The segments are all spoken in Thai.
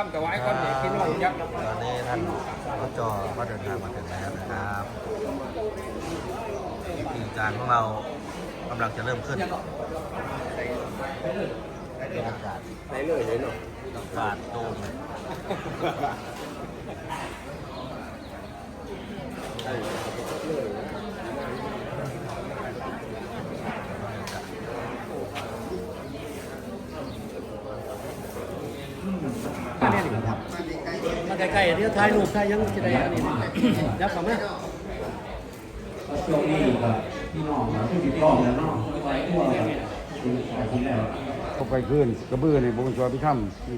ทำแต่ว่าไอ้คนนี้พี่น้องยักษ์ตอนนี้ท่านรจก็เดินทางมาถึงแล้วนะครับพิธีการของเรากำลังจะเริ่มขึ้นบรรยากาศไหนเลยเลยเนาะอากาศโดม เลยนะครับมาไกลๆเดี๋ยวถ่ายรูปถ่ายยังจะได้อันนี้ยับเข้ามาช่วงนี้ก็พี่น้องนะผู้ติดต่อแล้วเนาะไปทั่วเลยคือไปที่แล้วเข้าไปขึ้นกระบือในบุญชัวพิธรรมที่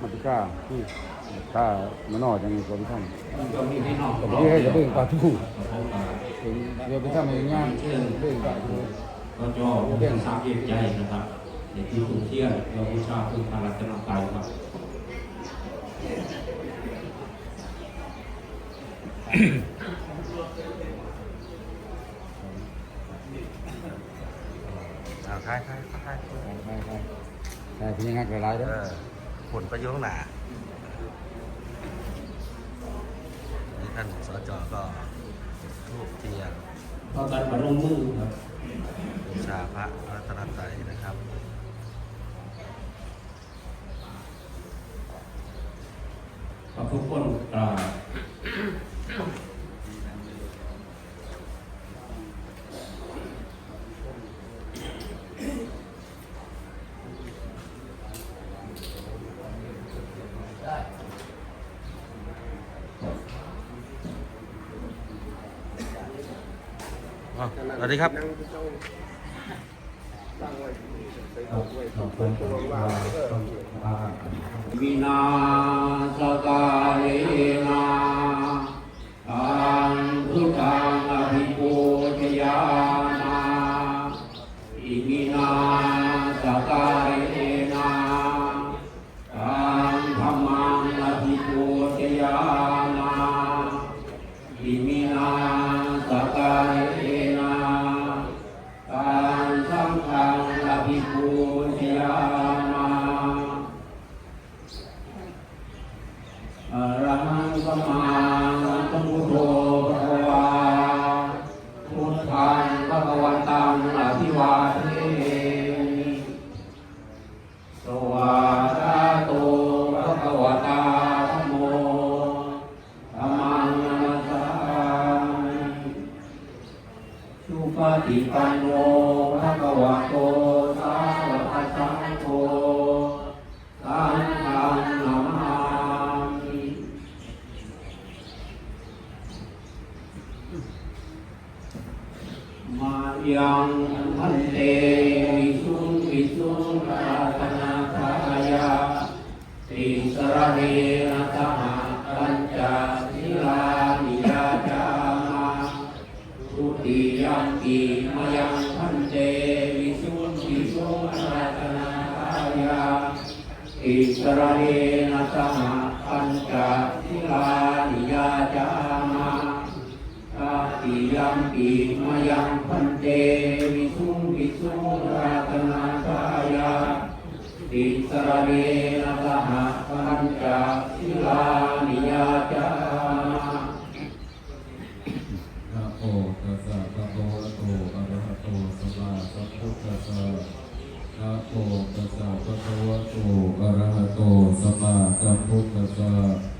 มัตติกาที่ข้ามานอจังชัวพิธรรมก็มีพี่น้องที่ให้กระบือปลาทูถึงเดี๋ยวพิธรรมเองงานเรื่องปลาทูก็จอเรื่องสามเย็นใจนะครับในที่คุณเที่ยวเราบูชาคุณพระรัตนตรัยครับ อ่าท้ายท้ายท้ายใช่ใช่ใช่ใช่พี่งานหลายๆเอเด้ออผลประโยชน์หนานี่ท่านสจก็ทูบเทียนตอนการมาลงมือครับ บูชาพระรัตนตรัยนะครับ ขอบ ทุกคนกราบสวัสดีครับ นั่งที่ต้องตั้งไวินาสกาเลนา ยังพันเตวิสุงวิสุงราธนาคายาติสระเนนะสหปัญจศิลานิยาจามาทุติยัมปีมายังพันเตวิสุงวิสุงราธนาคายาอิสราเอนะสหปัญจ ติยัมปีมายังพันเตวิสุงวิสุงราตนาสายาอิสราเอนะสหปัญจศิลานิยาจามานะโมตัสสะภะคะวะโตอะระหะโตสัมมาสัมพุทธัสสะนะโมตัสสะภะคะวะโตอะระหะโตสัมมาสัมพุทธัสสะ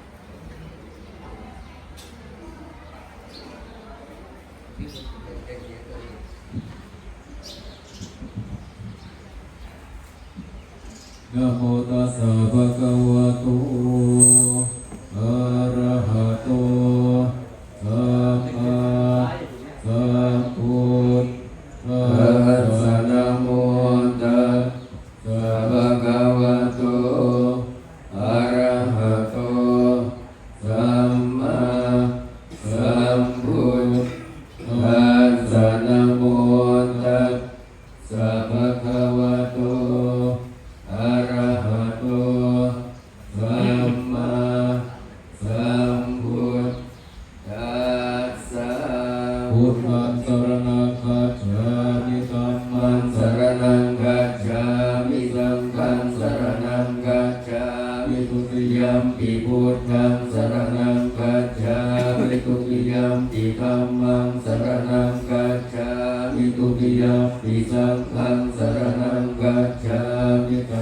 ธัสสรณังคัจฉามิสัมมังสรณังคัจฉามิสังฆังสรณังคัจฉามิทุติยัมปิพุทธังสรณังคัจฉามิทุติยัมปิธัมมังสรณังคัจฉามิทุติยัมปิสังฆังสรณังคัจฉามิตั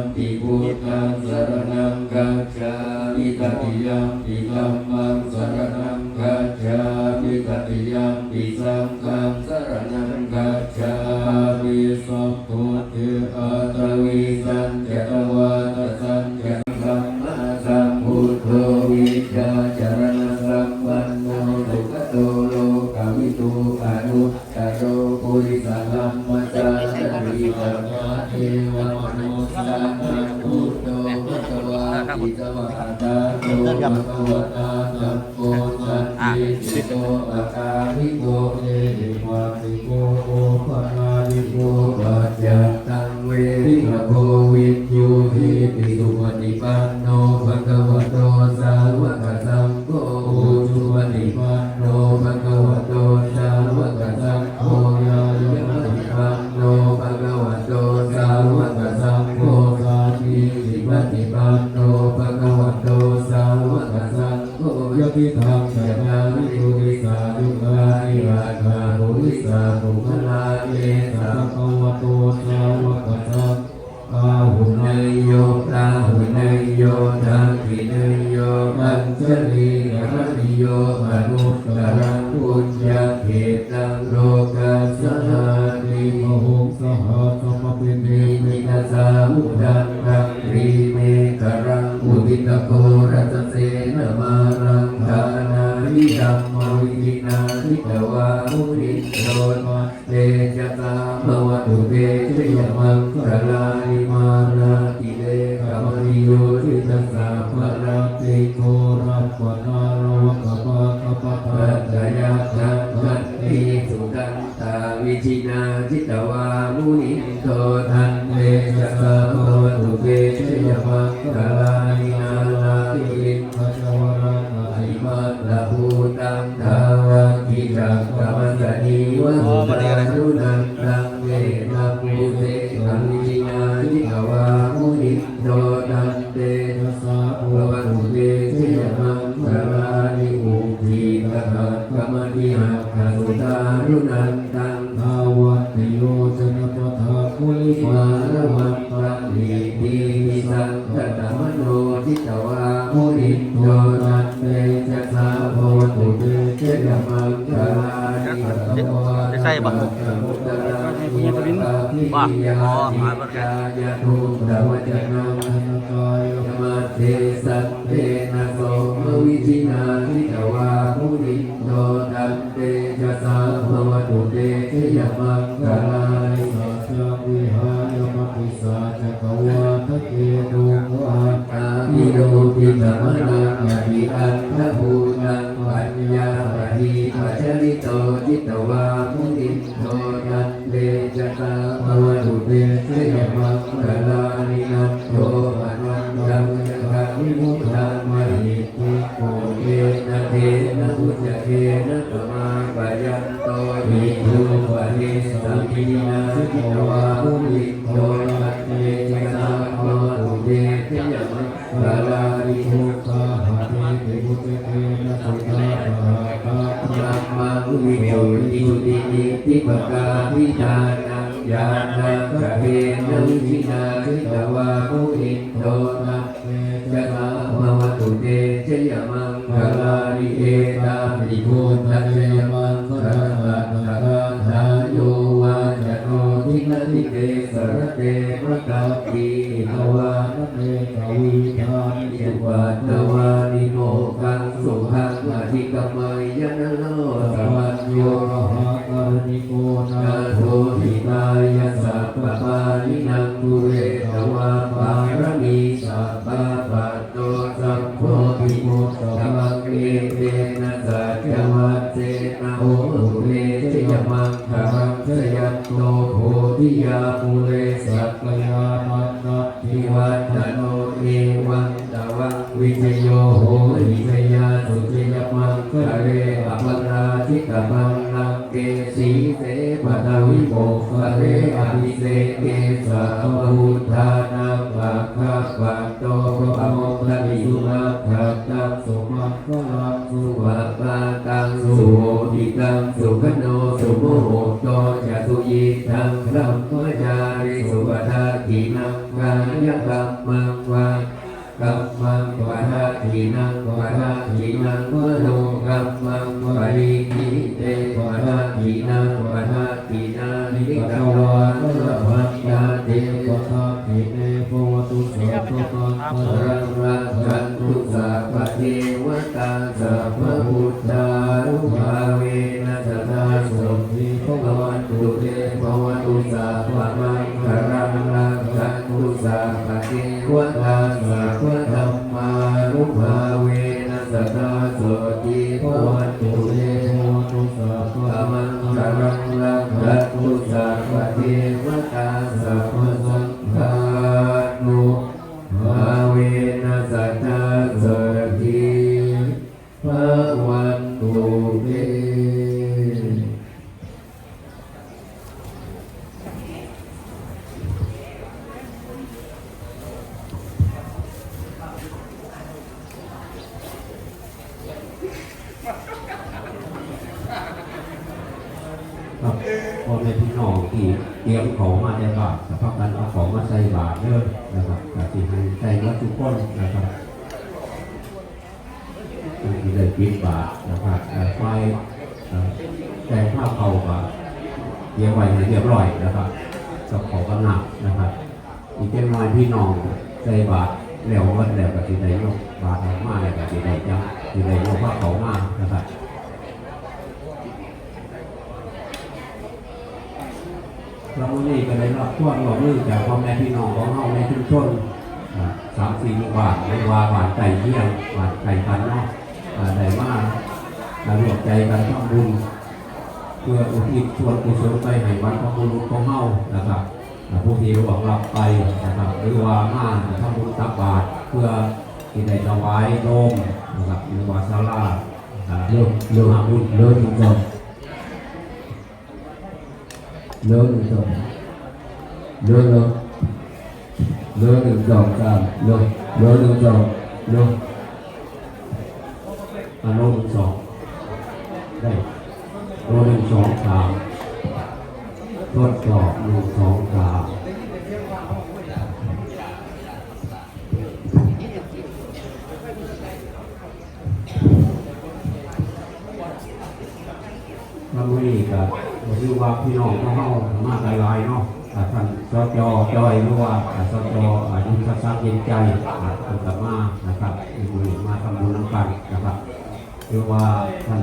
มปิตังสรณังคัจฉามิตัมปิธัม ริธรรมะเทวมนุสสานังพุทโธพระตวาติสวะตาโตภะคะวะตาสัมโพสันติโตอะกาลิโกเอหิวัติโกโอปะนาลิโกปัจจตังเวริขโกวิทยุหิ มนุสสรังปุญญาเขตังโลกัสสนาติมหงสหัสมปิเนมินาสามุดังรังรีเมกรังอุทิตโกรัตเสนมารังทานาวิดัมมวิธินาทิตวามุนิโรมาเตจตาภวตุเตชยมังคลานิมานาติเลกามริโยทิตสาภรัตติโกรัปปนา กปะปัจจยทัมมัตติสุดันตาวิชินาจิตวามุนิโตทันเต อ๋อมาบ่ได้ยะทุตวจนะกายมัตเตสัตเตนะโสมวิจินาทิตวามุนิโตตันเตจสาภวตุเตชยมังคลานิสัจจวิหายมปิสาจกวาทเกตุวาตามิโนติธรรมนังยะติอันทภูนังปัญญา ปะหิปัจจริโตจิตวามุนิโตตันเตจะสาภวตุเตชยมังคลานินันโตปนันตังจักขาวิมุตตังมหิติโกเอนะเทนะพุจเทนะตมาปยันโตหิทุปะเทสัมปินาสิกวามุนิโต ติปกาทิทานังญาณังกะเวนะวินาทิตวามุนิโตนะเวจะสาภวตุเตชยมังคลานิเอตาปิโกตัจยมังคลานะคาทาโยวาจโนทินติเตสรเตมะกาปีนวา เตวิธานิสุวัตวานิโมกังสุขังอธิกมายยนะโลสมัญโยหะการณิโกนาโทหิตายะสัพพปานินังกุเรตวาปารมีสัพพะปัตโตสัพโพธิโมตตมังเอเตนะสัจจวัตเตนะโหตุเรชยมังครังชยัตโตโพธิยาภูเรสัพพยา วังวิจโยโหหิชยาสุจยมังคะเรอปราชิกมังนังเกสีเสปะทวิโภคะเรอภิเสเกสะพุทธานังภะคะวะโตอะโมทะนิสุนังขัตตังสุมังคลังสุวัปะตังสุโหติตังสุขโนสุโมโหโตจะสุยีทังรัมมจาริสุวัฏทีนังกายกรรมังวา กัมมังวัฏทีนังวัฏทีนังวโนกัมมังปริทิเตวัฏทีนังวัฏทีนานิกตวาระวัฏยาเตวัฏทีเนโพตุสัพพะปะรังรังจันตุสัพพเทวตาสัพพุทธานุภา บิดบาทนะครับไฟแต่ผ้าเขาบาทเตรียมไว้ให้เรียบร้อยนะครับกับขอกำหนักนะครับ อีกเจ้าน้อยพี่น้องใส่บาทแล้ววันแล้วก็สิได้ยกบาทออกมาแล้วก็สิได้จังสิได้ยกผ้าเขามานะครับเรานี่ก็ได้รับความร่วมมือจากพ่อแม่พี่น้องของเฮาในชุมชนสามสี่หมู่บ้านในวาบ้านไก่เยี่ยงบ้านไก่กันนอ่า ได้มาอ่ารวมใจกันทำบุญเพื่ออุทิศส่วนกุศลไปให้บรรพบุรุษของเฮานะครับผู้ที่ร่วงรับไปนะครับหรือว่ามาทำบุญตักบาตรเพื่อที่ได้ถวายโลมนะครับหรือว่าศาลาอ่าเริ่มเริ่มบุญเริ่มบุญก่อน lớn được rồi lớn lớn lớn được rồi sao lớn lớn được rồi lớn à lô được rồi đây lô được rồi sao ทดสอบหนึ่งสองสามเราไม่กับที่ว่าพี่น้องของเรามาหลายๆเนาะอ่าท่านสจจอยหรือว่าอ่าสจอายุทัศน์เย็นใจอาท่านกลับมานะครับมีมาทำบุญน้ำกันนะครับ หรือว่าท่าน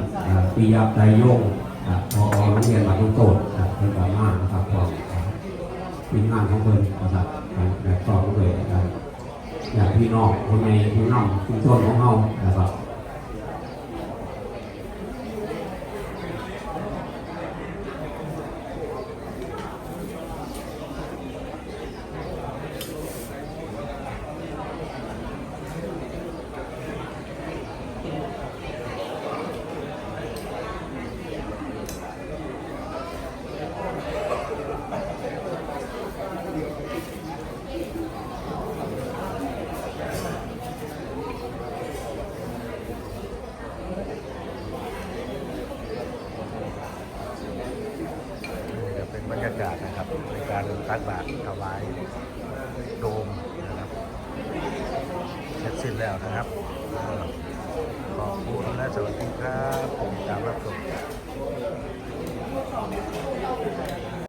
ปียาไตรยงอ่าพอโรงเรียนหลังโตดอ่าท่านกลับมานะครับพอมอ่าทีมงานของเพิ่นนะครับแบบต่อเลยนะครับอย่างพี่น้องคนในพี่น้องชุมชนของเฮานะครับ นแล้วนะครับก็ขอบคุณและสวัสดีครับ